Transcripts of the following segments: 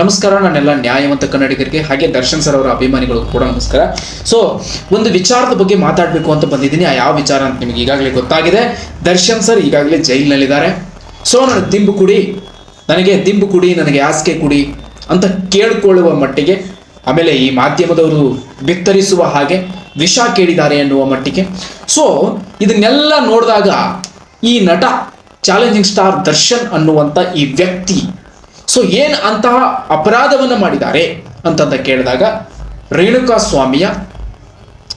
ನಮಸ್ಕಾರ, ನನ್ನೆಲ್ಲ ನ್ಯಾಯವಂತ ಕನ್ನಡಿಗರಿಗೆ ಹಾಗೆ ದರ್ಶನ್ ಸರ್ ಅವರ ಅಭಿಮಾನಿಗಳು ಕೂಡ ನಮಸ್ಕಾರ. ಸೊ ಒಂದು ವಿಚಾರದ ಬಗ್ಗೆ ಮಾತಾಡಬೇಕು ಅಂತ ಬಂದಿದ್ದೀನಿ. ಆ ಯಾವ ವಿಚಾರ ಅಂತ ನಿಮಗೆ ಈಗಾಗಲೇ ಗೊತ್ತಾಗಿದೆ. ದರ್ಶನ್ ಸರ್ ಈಗಾಗಲೇ ಜೈಲಿನಲ್ಲಿದ್ದಾರೆ. ಸೊ ನಾನು ದಿಂಬು ಕುಡಿ, ನನಗೆ ದಿಂಬು ಕುಡಿ, ನನಗೆ ಹಾಸಿಗೆ ಕುಡಿ ಅಂತ ಕೇಳಿಕೊಳ್ಳುವ ಮಟ್ಟಿಗೆ, ಆಮೇಲೆ ಈ ಮಾಧ್ಯಮದವರು ಬಿತ್ತರಿಸುವ ಹಾಗೆ ವಿಷ ಕೇಳಿದ್ದಾರೆ ಎನ್ನುವ ಮಟ್ಟಿಗೆ. ಸೊ ಇದನ್ನೆಲ್ಲ ನೋಡಿದಾಗ ಈ ನಟ ಚಾಲೆಂಜಿಂಗ್ ಸ್ಟಾರ್ ದರ್ಶನ್ ಅನ್ನುವಂಥ ಈ ವ್ಯಕ್ತಿ ಸೊ ಏನ್ ಅಂತಹ ಅಪರಾಧವನ್ನ ಮಾಡಿದ್ದಾರೆ ಅಂತಂತ ಕೇಳಿದಾಗ ರೇಣುಕಾ ಸ್ವಾಮಿಯ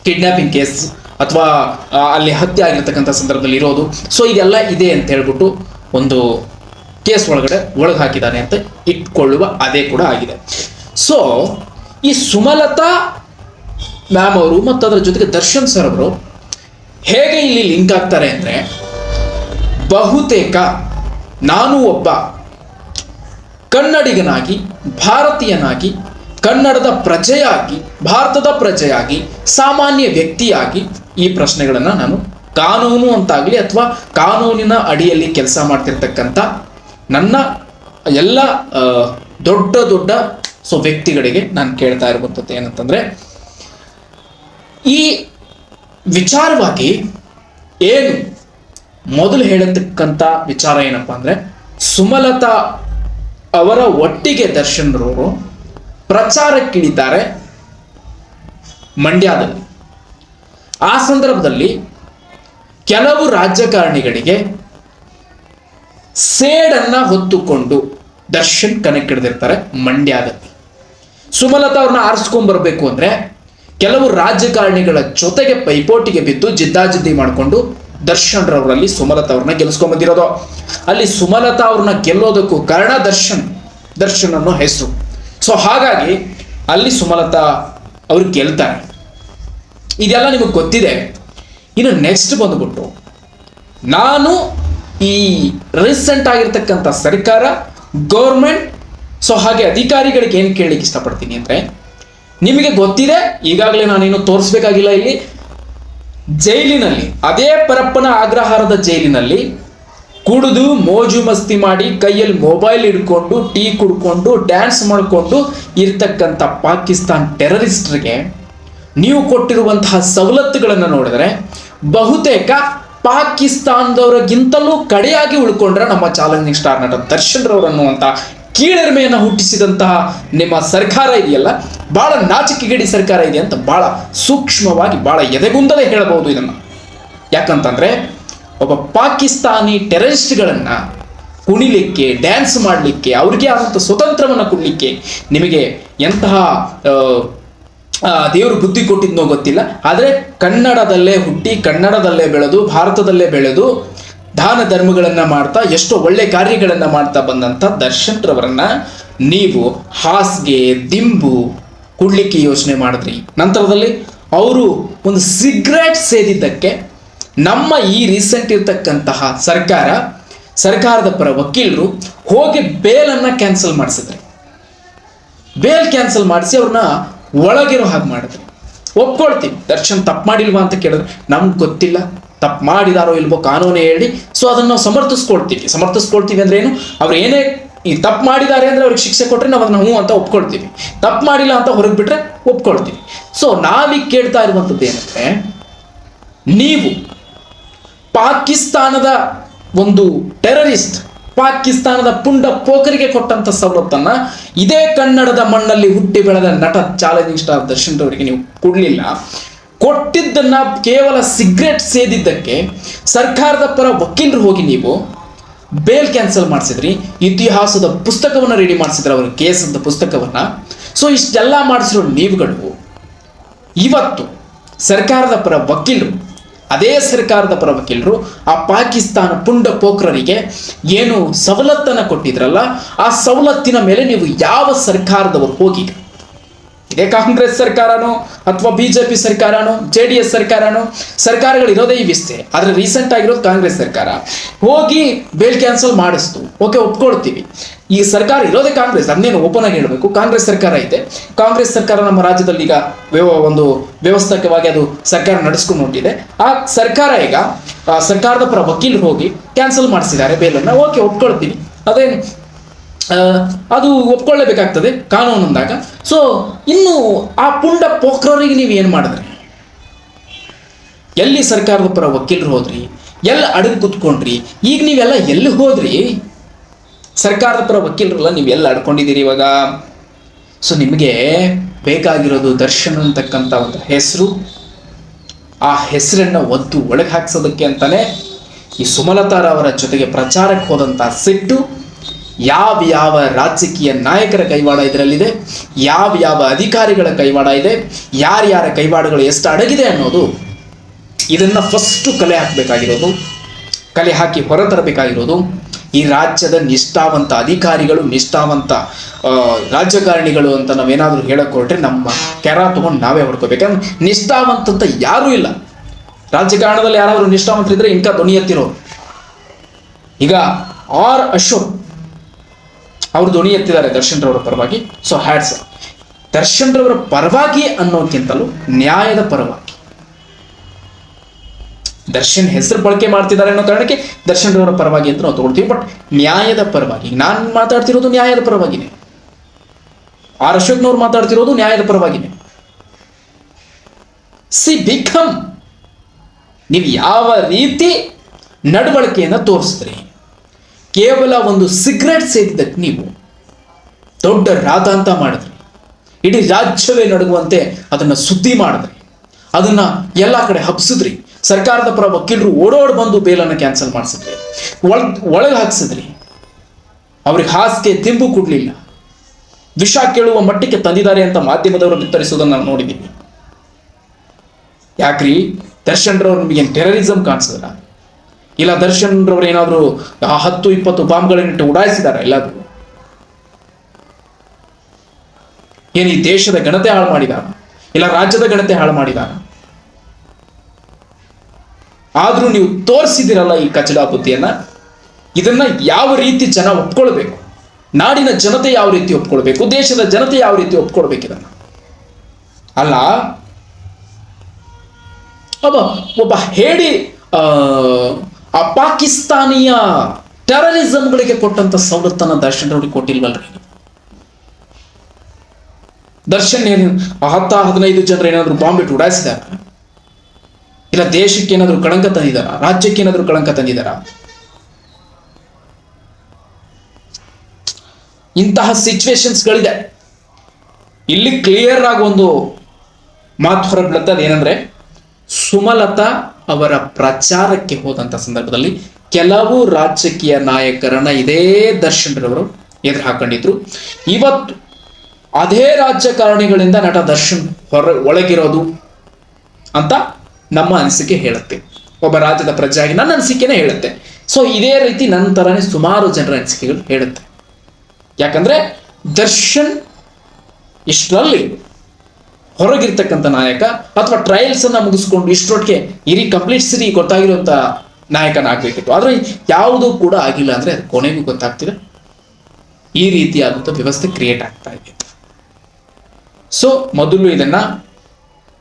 ಕಿಡ್ನಾಪಿಂಗ್ ಕೇಸ್ ಅಥವಾ ಅಲ್ಲಿ ಹತ್ಯೆ ಆಗಿರ್ತಕ್ಕಂಥ ಸಂದರ್ಭದಲ್ಲಿ ಇರೋದು. ಸೊ ಇದೆಲ್ಲ ಇದೆ ಅಂತ ಹೇಳ್ಬಿಟ್ಟು ಒಂದು ಕೇಸ್ ಒಳಗಡೆ ಒಳಗೆ ಹಾಕಿದ್ದಾನೆ ಅಂತ ಇಟ್ಕೊಳ್ಳುವ ಅದೇ ಕೂಡ ಆಗಿದೆ. ಸೊ ಈ ಸುಮಲತಾ ಮ್ಯಾಮ್ ಅವರು ಮತ್ತು ಅದರ ಜೊತೆಗೆ ದರ್ಶನ್ ಸರ್ ಅವರು ಹೇಗೆ ಇಲ್ಲಿ ಲಿಂಕ್ ಆಗ್ತಾರೆ ಅಂದರೆ ಬಹುತೇಕ ನಾನು ಒಬ್ಬ ಕನ್ನಡಿಗನಾಗಿ, ಭಾರತೀಯನಾಗಿ, ಕನ್ನಡದ ಪ್ರಜೆಯಾಗಿ, ಭಾರತದ ಪ್ರಜೆಯಾಗಿ, ಸಾಮಾನ್ಯ ವ್ಯಕ್ತಿಯಾಗಿ ಈ ಪ್ರಶ್ನೆಗಳನ್ನು ನಾನು ಕಾನೂನು ಅಂತಾಗಲಿ ಅಥವಾ ಕಾನೂನಿನ ಅಡಿಯಲ್ಲಿ ಕೆಲಸ ಮಾಡ್ತಿರ್ತಕ್ಕಂಥ ನನ್ನ ಎಲ್ಲ ದೊಡ್ಡ ದೊಡ್ಡ ಸೊ ವ್ಯಕ್ತಿಗಳಿಗೆ ನಾನು ಕೇಳ್ತಾ ಇರುವಂಥದ್ದು ಏನಂತಂದರೆ, ಈ ವಿಚಾರವಾಗಿ ಏನು ಮೊದಲು ಹೇಳತಕ್ಕಂಥ ವಿಚಾರ ಏನಪ್ಪ ಅಂದರೆ ಸುಮಲತಾ ಅವರ ಒಟ್ಟಿಗೆ ದರ್ಶನ್ ರವರು ಪ್ರಚಾರಕ್ಕಿಳಿದ್ದಾರೆ ಮಂಡ್ಯದಲ್ಲಿ. ಆ ಸಂದರ್ಭದಲ್ಲಿ ಕೆಲವು ರಾಜಕಾರಣಿಗಳಿಗೆ ಸೇಡನ್ನ ಹೊತ್ತುಕೊಂಡು ದರ್ಶನ್ ಹಿಡಿದಿರ್ತಾರೆ ಮಂಡ್ಯದಲ್ಲಿ. ಸುಮಲತಾ ಅವ್ರನ್ನ ಆರಿಸ್ಕೊಂಡ್ ಬರಬೇಕು ಅಂದ್ರೆ ಕೆಲವು ರಾಜಕಾರಣಿಗಳ ಜೊತೆಗೆ ಪೈಪೋಟಿಗೆ ಬಿದ್ದು ಜಿದ್ದಾಜಿದ್ದಿ ಮಾಡಿಕೊಂಡು ದರ್ಶನ್ ರವರಲ್ಲಿ ಸುಮಲತಾ ಅವ್ರನ್ನ ಗೆಲ್ಸ್ಕೊಂಡ್ ಬಂದಿರೋದು. ಅಲ್ಲಿ ಸುಮಲತಾ ಅವ್ರನ್ನ ಗೆಲ್ಲೋದಕ್ಕೂ ಕಾರಣ ದರ್ಶನ್ ದರ್ಶನ್ ಅನ್ನೋ ಹೆಸರು. ಸೊ ಹಾಗಾಗಿ ಅಲ್ಲಿ ಸುಮಲತಾ ಅವ್ರು ಗೆಲ್ತಾರೆ. ಇದೆಲ್ಲ ನಿಮಗೆ ಗೊತ್ತಿದೆ. ಇನ್ನು ನೆಕ್ಸ್ಟ್ ಬಂದ್ಬಿಟ್ಟು, ನಾನು ಈ ರೀಸೆಂಟ್ ಆಗಿರ್ತಕ್ಕಂಥ ಸರ್ಕಾರ ಗೌರ್ಮೆಂಟ್ ಸೊ ಹಾಗೆ ಅಧಿಕಾರಿಗಳಿಗೆ ಏನು ಕೇಳಲಿಕ್ಕೆ ಇಷ್ಟಪಡ್ತೀನಿ ಅಂದರೆ, ನಿಮಗೆ ಗೊತ್ತಿದೆ, ಈಗಾಗಲೇ ನಾನೇನು ತೋರಿಸ್ಬೇಕಾಗಿಲ್ಲ ಇಲ್ಲಿ ಜೈಲಿನಲ್ಲಿ, ಅದೇ ಪರಪ್ಪನ ಅಗ್ರಹಾರದ ಜೈಲಿನಲ್ಲಿ ಕುಡಿದು ಮೋಜು ಮಸ್ತಿ ಮಾಡಿ ಕೈಯಲ್ಲಿ ಮೊಬೈಲ್ ಹಿಡ್ಕೊಂಡು, ಟೀ ಕುಡ್ಕೊಂಡು, ಡ್ಯಾನ್ಸ್ ಮಾಡಿಕೊಂಡು ಇರ್ತಕ್ಕಂಥ ಪಾಕಿಸ್ತಾನ್ ಟೆರರಿಸ್ಟ್ರಿಗೆ ನೀವು ಕೊಟ್ಟಿರುವಂತಹ ಸವಲತ್ತುಗಳನ್ನು ನೋಡಿದ್ರೆ ಬಹುತೇಕ ಪಾಕಿಸ್ತಾನದವರಿಗಿಂತಲೂ ಕಡೆಯಾಗಿ ಉಳ್ಕೊಂಡ್ರೆ ನಮ್ಮ ಚಾಲೆಂಜಿಂಗ್ ಸ್ಟಾರ್ ನಟ ದರ್ಶನ್ ರವರು ಅನ್ನುವಂಥ ಕೀಳರಿಮೆಯನ್ನು ಹುಟ್ಟಿಸಿದಂತಹ ನಿಮ್ಮ ಸರ್ಕಾರ ಇದೆಯಲ್ಲ, ಬಹಳ ನಾಚಿಕೆಗೇಡಿ ಸರ್ಕಾರ ಇದೆ ಅಂತ ಬಹಳ ಸೂಕ್ಷ್ಮವಾಗಿ ಬಹಳ ಎದೆಗುಂದಲೇ ಹೇಳಬಹುದು ಇದನ್ನು. ಯಾಕಂತಂದ್ರೆ, ಒಬ್ಬ ಪಾಕಿಸ್ತಾನಿ ಟೆರರಿಸ್ಟ್ಗಳನ್ನು ಕುಣಿಲಿಕ್ಕೆ, ಡ್ಯಾನ್ಸ್ ಮಾಡಲಿಕ್ಕೆ, ಅವ್ರಿಗೆ ಆದಂಥ ಸ್ವತಂತ್ರವನ್ನು ಕೊಡಲಿಕ್ಕೆ ನಿಮಗೆ ಎಂತಹ ದೇವರು ಬುದ್ಧಿ ಕೊಟ್ಟಿದ್ನೋ ಗೊತ್ತಿಲ್ಲ. ಆದರೆ ಕನ್ನಡದಲ್ಲೇ ಹುಟ್ಟಿ, ಕನ್ನಡದಲ್ಲೇ ಬೆಳೆದು, ಭಾರತದಲ್ಲೇ ಬೆಳೆದು ದಾನ ಧರ್ಮಗಳನ್ನು ಮಾಡ್ತಾ, ಎಷ್ಟೋ ಒಳ್ಳೆ ಕಾರ್ಯಗಳನ್ನು ಮಾಡ್ತಾ ಬಂದಂಥ ದರ್ಶನ್ ರವರನ್ನ ನೀವು ಹಾಸಿಗೆ, ದಿಂಬು ಕೊಡ್ಲಿಕ್ಕೆ ಯೋಚನೆ ಮಾಡಿದ್ರಿ. ನಂತರದಲ್ಲಿ ಅವರು ಒಂದು ಸಿಗ್ರೆಟ್ ಸೇದಿದ್ದಕ್ಕೆ ನಮ್ಮ ಈ ರೀಸೆಂಟ್ ಇರ್ತಕ್ಕಂತಹ ಸರ್ಕಾರ, ಸರ್ಕಾರದ ಪರ ವಕೀಲರು ಹೋಗಿ ಬೇಲನ್ನು ಕ್ಯಾನ್ಸಲ್ ಮಾಡಿಸಿದ್ರಿ. ಬೇಲ್ ಕ್ಯಾನ್ಸಲ್ ಮಾಡಿಸಿ ಅವ್ರನ್ನ ಒಳಗಿರೋ ಹಾಗೆ ಮಾಡಿದ್ರು. ಒಪ್ಕೊಳ್ತೀವಿ. ದರ್ಶನ್ ತಪ್ಪು ಮಾಡಿಲ್ವಾ ಅಂತ ಕೇಳಿದ್ರೆ ನಮ್ಗೆ ಗೊತ್ತಿಲ್ಲ. ತಪ್ಪು ಮಾಡಿದಾರೋ ಇಲ್ವೋ ಕಾನೂನೇ ಹೇಳಿ ಸೊ ಅದನ್ನು ನಾವು ಸಮರ್ಥಿಸ್ಕೊಳ್ತೀವಿ. ಸಮರ್ಥಿಸ್ಕೊಳ್ತೀವಿ ಅಂದ್ರೆ ಏನು? ಅವ್ರು ಏನೇ ಈ ತಪ್ಪು ಮಾಡಿದ್ದಾರೆ ಅಂದ್ರೆ ಅವ್ರಿಗೆ ಶಿಕ್ಷೆ ಕೊಟ್ಟರೆ ನಾವು ಅದನ್ನ ಹ್ಞೂ ಅಂತ ಒಪ್ಕೊಳ್ತೀವಿ. ತಪ್ಪು ಮಾಡಿಲ್ಲ ಅಂತ ಹೊರಗೆ ಬಿಟ್ಟರೆ ಒಪ್ಕೊಳ್ತೀವಿ. ಸೊ ನಾವೀಗ ಕೇಳ್ತಾ ಇರುವಂಥದ್ದು ಏನಂದ್ರೆ, ನೀವು ಪಾಕಿಸ್ತಾನದ ಒಂದು ಟೆರರಿಸ್ಟ್ ಪಾಕಿಸ್ತಾನದ ಪುಂಡ ಪೋಕರಿಗೆ ಕೊಟ್ಟಂತ ಸವಲತ್ತನ್ನ ಇದೇ ಕನ್ನಡದ ಮಣ್ಣಲ್ಲಿ ಹುಟ್ಟಿ ಬೆಳೆದ ನಟ ಚಾಲೆಂಜಿಂಗ್ ಸ್ಟಾರ್ ದರ್ಶನ್ ಅವರಿಗೆ ನೀವು ಕೊಡಲಿಲ್ಲ. ಕೊಟ್ಟಿದ್ದನ್ನ ಕೇವಲ ಸಿಗರೆಟ್ ಸೇದಿದ್ದಕ್ಕೆ ಸರ್ಕಾರದ ಪರ ವಕೀಲರು ಹೋಗಿ ನೀವು ಬೇಲ್ ಕ್ಯಾನ್ಸಲ್ ಮಾಡಿಸಿದ್ರಿ, ಇತಿಹಾಸದ ಪುಸ್ತಕವನ್ನು ರೆಡಿ ಮಾಡಿಸಿದ್ರೆ ಅವರ ಕೇಸ್ ಅಂತ ಪುಸ್ತಕವನ್ನ. ಸೊ ಇಷ್ಟೆಲ್ಲ ಮಾಡಿಸಿರೋ ನೀವುಗಳು, ಇವತ್ತು ಸರ್ಕಾರದ ಪರ ವಕೀಲರು, ಅದೇ ಸರ್ಕಾರದ ಪರ ವಕೀಲರು ಆ ಪಾಕಿಸ್ತಾನ ಪುಂಡ ಪೋಖ್ರರಿಗೆ ಏನು ಸವಲತ್ತನ್ನು ಕೊಟ್ಟಿದ್ರಲ್ಲ, ಆ ಸವಲತ್ತಿನ ಮೇಲೆ ನೀವು ಯಾವ ಸರ್ಕಾರದವರು ಹೋಗಿ ಇದೇ ಕಾಂಗ್ರೆಸ್ ಸರ್ಕಾರನೋ ಅಥವಾ ಬಿ ಜೆ ಪಿ ಸರ್ಕಾರನೋ ಜೆ ಡಿ ಎಸ್ ಸರ್ಕಾರನೋ ಸರ್ಕಾರಗಳು ಇರೋದೇ ಇವಿಷ್ಟೇ ಆದರೆ ರೀಸೆಂಟ್ ಆಗಿರೋದು ಕಾಂಗ್ರೆಸ್ ಸರ್ಕಾರ. ಹೋಗಿ ಬೇಲ್ ಕ್ಯಾನ್ಸಲ್ ಮಾಡಿಸ್ತು. ಓಕೆ, ಒಪ್ಕೊಳ್ತೀವಿ. ಈ ಸರ್ಕಾರ ಇರೋದೇ ಕಾಂಗ್ರೆಸ್. ಅದನ್ನೇನು ಓಪನ್ ಆಗಿ ಹೇಳಬೇಕು? ಕಾಂಗ್ರೆಸ್ ಸರ್ಕಾರ ಇದೆ. ಕಾಂಗ್ರೆಸ್ ಸರ್ಕಾರ ನಮ್ಮ ರಾಜ್ಯದಲ್ಲಿ ಈಗ ವ್ಯವ, ಒಂದು ವ್ಯವಸ್ಥಕವಾಗಿ ಅದು ಸರ್ಕಾರ ನಡೆಸ್ಕೊಂಡು ಹೊಂಟಿದೆ. ಆ ಸರ್ಕಾರ ಈಗ ಸರ್ಕಾರದ ಪರ ವಕೀಲ್ ಹೋಗಿ ಕ್ಯಾನ್ಸಲ್ ಮಾಡಿಸಿದ್ದಾರೆ ಬೇಲನ್ನು. ಓಕೆ, ಒಪ್ಕೊಳ್ತೀವಿ. ಅದೇನು? ಅದು ಒಪ್ಕೊಳ್ಳೇಬೇಕಾಗ್ತದೆ, ಕಾನೂನು ಅಂದಾಗ. ಸೊ ಇನ್ನು ಆ ಪುಂಡ ಪೋಖ್ರರಿಗೆ ನೀವು ಏನು ಮಾಡಿದ್ರಿ? ಎಲ್ಲಿ ಸರ್ಕಾರದ ಪರ ವಕೀಲರು ಹೋದ್ರಿ? ಎಲ್ಲಿ ಅಡಗಿ ಕುತ್ಕೊಂಡ್ರಿ? ಈಗ ನೀವೆಲ್ಲ ಎಲ್ಲಿ ಹೋದ್ರಿ? ಸರ್ಕಾರದ ಪರ ವಕೀಲರೆಲ್ಲ ನೀವು ಎಲ್ಲಿ ಅಡ್ಕೊಂಡಿದ್ದೀರಿ ಇವಾಗ? ಸೊ ನಿಮಗೆ ಬೇಕಾಗಿರೋದು ದರ್ಶನ್ ಅಂತಕ್ಕಂಥ ಒಂದು ಹೆಸರು. ಆ ಹೆಸರನ್ನು ಒದ್ದು ಒಳಗೆ ಹಾಕ್ಸೋದಕ್ಕೆ ಅಂತಲೇ ಈ ಸುಮಲತಾರವರ ಜೊತೆಗೆ ಪ್ರಚಾರಕ್ಕೆ ಹೋದಂಥ ಸಿಟ್ಟು. ಯಾವ ಯಾವ ರಾಜಕೀಯ ನಾಯಕರ ಕೈವಾಡ ಇದರಲ್ಲಿದೆ? ಯಾವ ಯಾವ ಅಧಿಕಾರಿಗಳ ಕೈವಾಡ ಇದೆ? ಯಾರ್ಯಾರ ಕೈವಾಡಗಳು ಎಷ್ಟು ಅಡಗಿದೆ ಅನ್ನೋದು ಇದನ್ನ ಫಸ್ಟು ಕಲೆ ಹಾಕಬೇಕಾಗಿರೋದು, ಕಲೆ ಹಾಕಿ ಹೊರತರಬೇಕಾಗಿರೋದು ಈ ರಾಜ್ಯದ ನಿಷ್ಠಾವಂತ ಅಧಿಕಾರಿಗಳು, ನಿಷ್ಠಾವಂತ ರಾಜಕಾರಣಿಗಳು ಅಂತ ನಾವೇನಾದ್ರೂ ಹೇಳಕ್ ಹೊರಟ್ರೆ ನಮ್ಮ ಕೆರ ತಗೊಂಡು ನಾವೇ ಹೊಡ್ಕೋಬೇಕಂದ್ರೆ ನಿಷ್ಠಾವಂತ ಅಂತ ಯಾರೂ ಇಲ್ಲ. ರಾಜಕಾರಣದಲ್ಲಿ ಯಾರಾದರೂ ನಿಷ್ಠಾವಂತರಿದ್ರೆ ಇಂಕ ಧ್ವನಿ ಎತ್ತಿರೋರು. ಈಗ ಆರ್ ಅಶೋಕ್ ಅವರು ಧ್ವನಿ ಎತ್ತಿದ್ದಾರೆ ದರ್ಶನ್ ರವರ ಪರವಾಗಿ. ಸೊ ಹ್ಯಾಟ್ಸ್ ದರ್ಶನ್ ರವರ ಪರವಾಗಿ ಅನ್ನೋಕ್ಕಿಂತಲೂ ನ್ಯಾಯದ ಪರವಾಗಿ. ದರ್ಶನ್ ಹೆಸರು ಬಳಕೆ ಮಾಡ್ತಿದ್ದಾರೆ ಅನ್ನೋ ಕಾರಣಕ್ಕೆ ದರ್ಶನ್ ರವರ ಪರವಾಗಿ ಅಂತ ನಾವು ತಗೊಳ್ತೀವಿ. ಬಟ್ ನ್ಯಾಯದ ಪರವಾಗಿ. ನಾನು ಮಾತಾಡ್ತಿರೋದು ನ್ಯಾಯದ ಪರವಾಗಿನೇ. ಆರ್ ಅಶೋಕ್ನವ್ರು ಮಾತಾಡ್ತಿರೋದು ನ್ಯಾಯದ ಪರವಾಗಿನೇ. ಸಿ ಬಿಕಮ್ ನೀವು ಯಾವ ರೀತಿ ನಡವಳಿಕೆಯನ್ನು ತೋರಿಸಿದ್ರಿ? ಕೇವಲ ಒಂದು ಸಿಗ್ರೆಟ್ ಸೇದಿದ್ದಕ್ಕೆ ನೀವು ದೊಡ್ಡ ರಾತಾಂತ ಮಾಡಿದ್ರಿ. ಇಡೀ ರಾಜ್ಯವೇ ನಡುಗುವಂತೆ ಅದನ್ನು ಸುದ್ದಿ ಮಾಡಿದ್ರಿ. ಅದನ್ನ ಎಲ್ಲ ಕಡೆ ಹಬ್ಸಿದ್ರಿ. ಸರ್ಕಾರದ ಪರ ವಕೀಲರು ಓಡೋಡ್ ಬಂದು ಬೇಲನ್ನು ಕ್ಯಾನ್ಸಲ್ ಮಾಡಿಸಿದ್ರಿ. ಒಳ, ಒಳಗೆ ಹಾಕ್ಸಿದ್ರಿ. ಅವ್ರಿಗೆ ಹಾಸಿಗೆ ತಿಂಬು ಕೊಡಲಿಲ್ಲ. ವಿಷ ಕೇಳುವ ಮಟ್ಟಕ್ಕೆ ತಂದಿದ್ದಾರೆ ಅಂತ ಮಾಧ್ಯಮದವರು ಬಿತ್ತರಿಸೋದನ್ನ ನಾವು ನೋಡಿದ್ದೀವಿ ಯಾಕ್ರಿ? ದರ್ಶನ್ ರವ್ರು ನಿಮಗೆ ಟೆರರಿಸಮ್ ಕಾಣಿಸಿದ್ರ ಇಲ್ಲ ದರ್ಶನ್ ರವರು ಏನಾದ್ರು ಹತ್ತು, ಇಪ್ಪತ್ತು ಬಾಂಬ್ಗಳನ್ನಿಟ್ಟು ಉಡಾಯಿಸಿದಾರ ಎಲ್ಲಾದ್ರು? ಏನು ಈ ದೇಶದ ಗಣತೆ ಹಾಳು ಮಾಡಿದಾರ? ಇಲ್ಲ ರಾಜ್ಯದ ಗಣತೆ ಹಾಳು ಮಾಡಿದಾರ? ಆದ್ರೂ ನೀವು ತೋರಿಸಿದಿರಲ್ಲ ಈ ಕಚಡ ಬುದ್ಧಿಯನ್ನ? ಇದನ್ನ ಯಾವ ರೀತಿ ಜನ ಒಪ್ಕೊಳ್ಬೇಕು? ನಾಡಿನ ಜನತೆ ಯಾವ ರೀತಿ ಒಪ್ಕೊಳ್ಬೇಕು? ದೇಶದ ಜನತೆ ಯಾವ ರೀತಿ ಒಪ್ಕೊಳ್ಬೇಕು ಇದನ್ನ? ಅಲ್ಲ ಒಬ್ಬ ಒಬ್ಬ ಹೇಳಿ ಆ, ಪಾಕಿಸ್ತಾನಿಯ ಟೆರರಿಸಂಗಳಿಗೆ ಕೊಟ್ಟಂತ ಸವಲತ್ತನ್ನ ದರ್ಶನ್ ಅವ್ರಿಗೆ ಕೊಟ್ಟಿಲ್ವಲ್ರಿ? ದರ್ಶನ್ ಏನು ಹತ್ತ ಹದಿನೈದು ಜನರು ಏನಾದ್ರು ಬಾಂಬ್ ಇಟ್ಟು ಉಡಾಯಿಸಿದಾರ? ಇಲ್ಲ ದೇಶಕ್ಕೆ ಏನಾದ್ರು ಕಳಂಕ ತಂದಿದಾರ? ರಾಜ್ಯಕ್ಕೆ ಏನಾದ್ರು ಕಳಂಕ ತಂದಿದಾರ? ಇಂತಹ ಸಿಚುವೇಶನ್ಸ್ಗಳಿದೆ ಇಲ್ಲಿ ಕ್ಲಿಯರ್ ಆಗಿ ಒಂದು ಮಾತು ಹೊರಬೀಳುತ್ತೆ ಅದೇನಂದ್ರೆ ಸುಮಲತಾ ಅವರ ಪ್ರಚಾರಕ್ಕೆ ಹೋದಂತ ಸಂದರ್ಭದಲ್ಲಿ ಕೆಲವು ರಾಜಕೀಯ ನಾಯಕರನ್ನ ಇದೇ ದರ್ಶನ್ ರವರು ಎದುರು ಹಾಕೊಂಡಿದ್ರು. ಇವತ್ತು ಅದೇ ರಾಜಕಾರಣಿಗಳಿಂದ ನಟ ದರ್ಶನ್ ಹೊರ ಒಳಗಿರೋದು ಅಂತ ನಮ್ಮ ಅನಿಸಿಕೆ ಹೇಳುತ್ತೆ. ಒಬ್ಬ ರಾಜ್ಯದ ಪ್ರಜೆಯಾಗಿ ನನ್ನ ಅನಿಸಿಕೆನೇ ಹೇಳುತ್ತೆ. ಸೊ ಇದೇ ರೀತಿ ನನ್ನ ಥರನೇ ಸುಮಾರು ಜನರ ಅನಿಸಿಕೆಗಳು ಹೇಳುತ್ತೆ. ಯಾಕಂದ್ರೆ ದರ್ಶನ್ ಇಷ್ಟರಲ್ಲಿ ಹೊರಗಿರ್ತಕ್ಕಂಥ ನಾಯಕ ಅಥವಾ ಟ್ರಯಲ್ಸ್ ಅನ್ನ ಮುಗಿಸ್ಕೊಂಡು ಇಷ್ಟೊಟ್ಟಿಗೆ ಇರಿ ಕಂಪ್ಲೀಟ್ ಸಿರಿ ಗೊತ್ತಾಗಿರುವಂತ ನಾಯಕನಾಗಬೇಕಿತ್ತು ಆದ್ರೆ ಯಾವುದೂ ಕೂಡ ಆಗಿಲ್ಲ ಅಂದ್ರೆ ಅದು ಕೊನೆಗೂ ಗೊತ್ತಾಗ್ತಿದೆ ಈ ರೀತಿಯಾದಂಥ ವ್ಯವಸ್ಥೆ ಕ್ರಿಯೇಟ್ ಆಗ್ತಾ ಇದೆ. ಸೊ ಮೊದಲು ಇದನ್ನ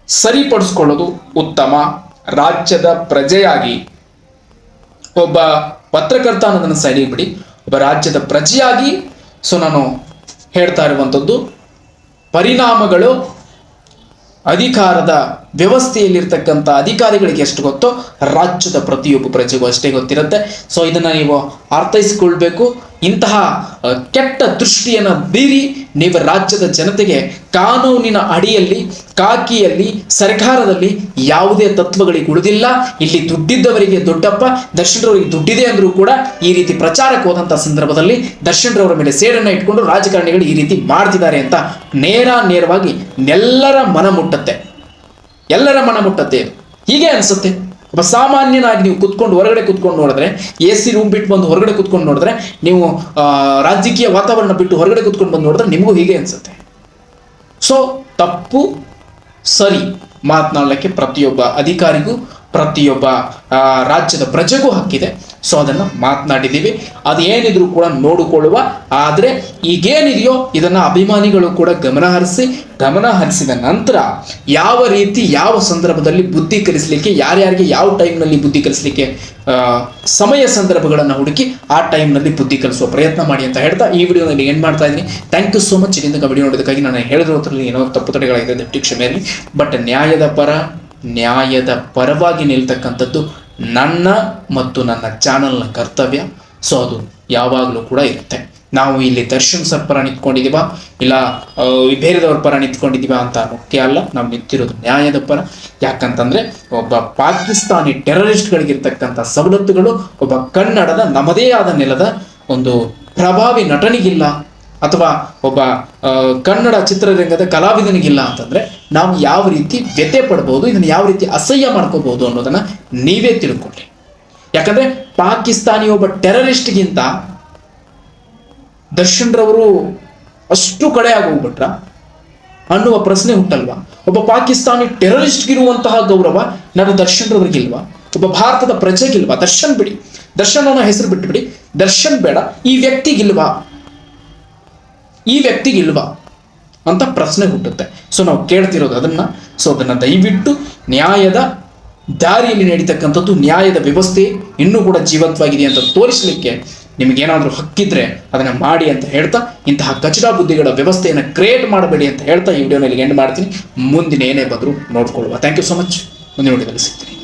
ಸರಿಪಡಿಸ್ಕೊಳ್ಳೋದು ಉತ್ತಮ. ರಾಜ್ಯದ ಪ್ರಜೆಯಾಗಿ ಒಬ್ಬ ಪತ್ರಕರ್ತ ಅನ್ನೋದನ್ನು ಸೈಡಿಗೆ ಬಿಡಿ. ಒಬ್ಬ ರಾಜ್ಯದ ಪ್ರಜೆಯಾಗಿ ಸೊ ನಾನು ಹೇಳ್ತಾ ಇರುವಂಥದ್ದು ಪರಿಣಾಮಗಳು ಅಧಿಕಾರದ ವ್ಯವಸ್ಥೆಯಲ್ಲಿರ್ತಕ್ಕಂಥ ಅಧಿಕಾರಿಗಳಿಗೆ ಎಷ್ಟು ಗೊತ್ತೋ ರಾಜ್ಯದ ಪ್ರತಿಯೊಬ್ಬ ಪ್ರಜೆಗೂ ಅಷ್ಟೇ ಗೊತ್ತಿರುತ್ತೆ. ಸೊ ಇದನ್ನು ನೀವು ಅರ್ಥೈಸಿಕೊಳ್ಬೇಕು. ಇಂತಹ ಕೆಟ್ಟ ದೃಷ್ಟಿಯನ್ನು ಬೀರಿ ನೀವು ರಾಜ್ಯದ ಜನತೆಗೆ ಕಾನೂನಿನ ಅಡಿಯಲ್ಲಿ, ಕಾಕಿಯಲ್ಲಿ, ಸರ್ಕಾರದಲ್ಲಿ ಯಾವುದೇ ತತ್ವಗಳಿಗೆ ಉಳಿದಿಲ್ಲ. ಇಲ್ಲಿ ದುಡ್ಡಿದ್ದವರಿಗೆ ದೊಡ್ಡಪ್ಪ, ದರ್ಶನ್ರವರಿಗೆ ದುಡ್ಡಿದೆ ಅಂದರೂ ಕೂಡ ಈ ರೀತಿ ಪ್ರಚಾರಕ್ಕೆ ಹೋದಂಥ ಸಂದರ್ಭದಲ್ಲಿ ದರ್ಶನ್ರವರ ಮೇಲೆ ಸೇಡನ್ನು ಇಟ್ಕೊಂಡು ರಾಜಕಾರಣಿಗಳು ಈ ರೀತಿ ಮಾಡ್ತಿದ್ದಾರೆ ಅಂತ ನೇರ ನೇರವಾಗಿ ಎಲ್ಲರ ಮನ ಮುಟ್ಟತ್ತೆ ಎಲ್ಲರ ಮನ ಮುಟ್ಟತ್ತೆ. ಹೀಗೆ ಅನ್ಸುತ್ತೆ. ಒಬ್ಬ ಸಾಮಾನ್ಯನಾಗಿ ನೀವು ಕುತ್ಕೊಂಡು ಹೊರಗಡೆ ಕುತ್ಕೊಂಡು ನೋಡಿದ್ರೆ ಎ ಸಿ ರೂಮ್ ಬಿಟ್ಟು ಬಂದು ಹೊರಗಡೆ ಕುತ್ಕೊಂಡು ನೋಡಿದ್ರೆ, ನೀವು ರಾಜಕೀಯ ವಾತಾವರಣ ಬಿಟ್ಟು ಹೊರಗಡೆ ಕುತ್ಕೊಂಡು ಬಂದು ನೋಡಿದ್ರೆ ನಿಮಗೂ ಹೀಗೆ ಅನ್ಸುತ್ತೆ. ಸೊ ತಪ್ಪು, ಸರಿ ಮಾತನಾಡಲಿಕ್ಕೆ ಪ್ರತಿಯೊಬ್ಬ ಅಧಿಕಾರಿಗೂ, ಪ್ರತಿಯೊಬ್ಬ ರಾಜ್ಯದ ಪ್ರಜೆಗೂ ಹಕ್ಕಿದೆ. ಸೊ ಅದನ್ನು ಮಾತನಾಡಿದ್ದೀವಿ. ಏನಿದ್ರೂ ಕೂಡ ನೋಡಿಕೊಳ್ಳುವ. ಆದರೆ ಈಗೇನಿದೆಯೋ ಇದನ್ನು ಅಭಿಮಾನಿಗಳು ಕೂಡ ಗಮನ ಹರಿಸಿ, ಗಮನ ಹರಿಸಿದ ನಂತರ ಯಾವ ರೀತಿ, ಯಾವ ಸಂದರ್ಭದಲ್ಲಿ ಬುದ್ಧಿ ಕಲಿಸಲಿಕ್ಕೆ, ಯಾರ್ಯಾರಿಗೆ ಯಾವ ಟೈಮ್ನಲ್ಲಿ ಬುದ್ಧಿ ಕಲಿಸಲಿಕ್ಕೆ ಸಮಯ ಸಂದರ್ಭಗಳನ್ನು ಹುಡುಕಿ ಆ ಟೈಮ್ನಲ್ಲಿ ಬುದ್ಧಿ ಕಲಿಸುವ ಪ್ರಯತ್ನ ಮಾಡಿ ಅಂತ ಹೇಳ್ತಾ ಈ ವಿಡಿಯೋನಲ್ಲಿ ಏನು ಮಾಡ್ತಾ ಇದ್ದೀನಿ. ಥ್ಯಾಂಕ್ ಯು ಸೋ ಮಚ್ ಇಲ್ಲಿಂದ ವಿಡಿಯೋ ನೋಡೋದಕ್ಕಾಗಿ ನಾನು ಹೇಳಿರೋದ್ರಲ್ಲಿ ಏನೋ ತಪ್ಪು ತಡೆಗಳಾಗಿದೆ ದಯವಿಟ್ಟು ಕ್ಷಮೆ ಬಟ್ ನ್ಯಾಯದ ಪರ, ನ್ಯಾಯದ ಪರವಾಗಿ ನಿಲ್ತಕ್ಕಂಥದ್ದು ನನ್ನ ಮತ್ತು ನನ್ನ ಚಾನಲ್ನ ಕರ್ತವ್ಯ. ಸೊ ಅದು ಯಾವಾಗಲೂ ಕೂಡ ಇರುತ್ತೆ. ನಾವು ಇಲ್ಲಿ ದರ್ಶನ್ ಸರ್ ಪರ ನಿಂತ್ಕೊಂಡಿದ್ದೀವ? ಇಲ್ಲ ಬೇರೆದವ್ರ ಪರ ನಿಂತ್ಕೊಂಡಿದ್ದೀವಾ ಅಂತ ಮುಖ್ಯ ಅಲ್ಲ. ನಾವು ನಿಂತಿರೋದು ನ್ಯಾಯದ ಪರ. ಯಾಕಂತಂದ್ರೆ, ಒಬ್ಬ ಪಾಕಿಸ್ತಾನಿ ಟೆರರಿಸ್ಟ್ಗಳಿಗಿರ್ತಕ್ಕಂಥ ಸವಲತ್ತುಗಳು, ಒಬ್ಬ ಕನ್ನಡದ ನಮ್ಮದೇ ಆದ ನೆಲದ ಒಂದು ಪ್ರಭಾವಿ ನಟನಿಗಿಲ್ಲ. ಅಥವಾ ಒಬ್ಬ ಕನ್ನಡ ಚಿತ್ರರಂಗದ ಕಲಾವಿದನಿಗಿಲ್ಲ ಅಂತಂದ್ರೆ ನಾವು ಯಾವ ರೀತಿ ವ್ಯತೆ ಪಡ್ಬೋದು, ಇದನ್ನು ಯಾವ ರೀತಿ ಅಸಹ್ಯ ಮಾಡ್ಕೋಬಹುದು ಅನ್ನೋದನ್ನ ನೀವೇ ತಿಳ್ಕೊಳ್ಳಿ ಯಾಕಂದ್ರೆ ಪಾಕಿಸ್ತಾನಿ ಒಬ್ಬ ಟೆರರಿಸ್ಟ್ಗಿಂತ ದರ್ಶನ್ ರವರು ಅಷ್ಟು ಕಡೆ ಆಗೋಗ್ಬಿಟ್ರ ಅನ್ನುವ ಪ್ರಶ್ನೆ ಹುಟ್ಟಲ್ವಾ ಒಬ್ಬ ಪಾಕಿಸ್ತಾನಿ ಟೆರರಿಸ್ಟ್ಗಿರುವಂತಹ ಗೌರವ ನನ್ನ ದರ್ಶನ್ ರವರಿಗಿಲ್ವಾ ಒಬ್ಬ ಭಾರತದ ಪ್ರಜೆಗಿಲ್ವಾ? ದರ್ಶನ್ ಬಿಡಿ. ದರ್ಶನ್ ಅನ್ನೋ ಹೆಸರು ಬಿಟ್ಬಿಡಿ. ದರ್ಶನ್ ಬೇಡ. ಈ ವ್ಯಕ್ತಿಗಿಲ್ವಾ? ಈ ವ್ಯಕ್ತಿಗಿಲ್ವಾ? ಅಂತ ಪ್ರಶ್ನೆ ಹುಟ್ಟುತ್ತೆ. ಸೊ ನಾವು ಕೇಳ್ತಿರೋದು ಅದನ್ನ. ಸೊ ಅದನ್ನ ದಯವಿಟ್ಟು ನ್ಯಾಯದ ದಾರಿಯಲ್ಲಿ ನಡೀತಕ್ಕಂಥದ್ದು, ನ್ಯಾಯದ ವ್ಯವಸ್ಥೆ ಇನ್ನೂ ಕೂಡ ಜೀವಂತವಾಗಿದೆ ಅಂತ ತೋರಿಸಲಿಕ್ಕೆ ನಿಮಗೇನಾದರೂ ಹಕ್ಕಿದ್ರೆ ಅದನ್ನ ಮಾಡಿ ಅಂತ ಹೇಳ್ತಾ, ಇಂತಹ ಕಚಡ ಬುದ್ಧಿಗಳ ವ್ಯವಸ್ಥೆಯನ್ನು ಕ್ರಿಯೇಟ್ ಮಾಡಬೇಡಿ ಅಂತ ಹೇಳ್ತಾ ಈ ವಿಡಿಯೋನಲ್ಲಿ ಎಂಡ್ ಮಾಡ್ತೀನಿ. ಮುಂದಿನ ಏನೇ ಬಂದರೂ ನೋಡ್ಕೊಳ್ಳುವ. ಥ್ಯಾಂಕ್ ಯು ಸೊ ಮಚ್ ಮುಂದಿನ ವಿಡಿಯೋದಲ್ಲಿ ಸಿಗ್ತೀನಿ.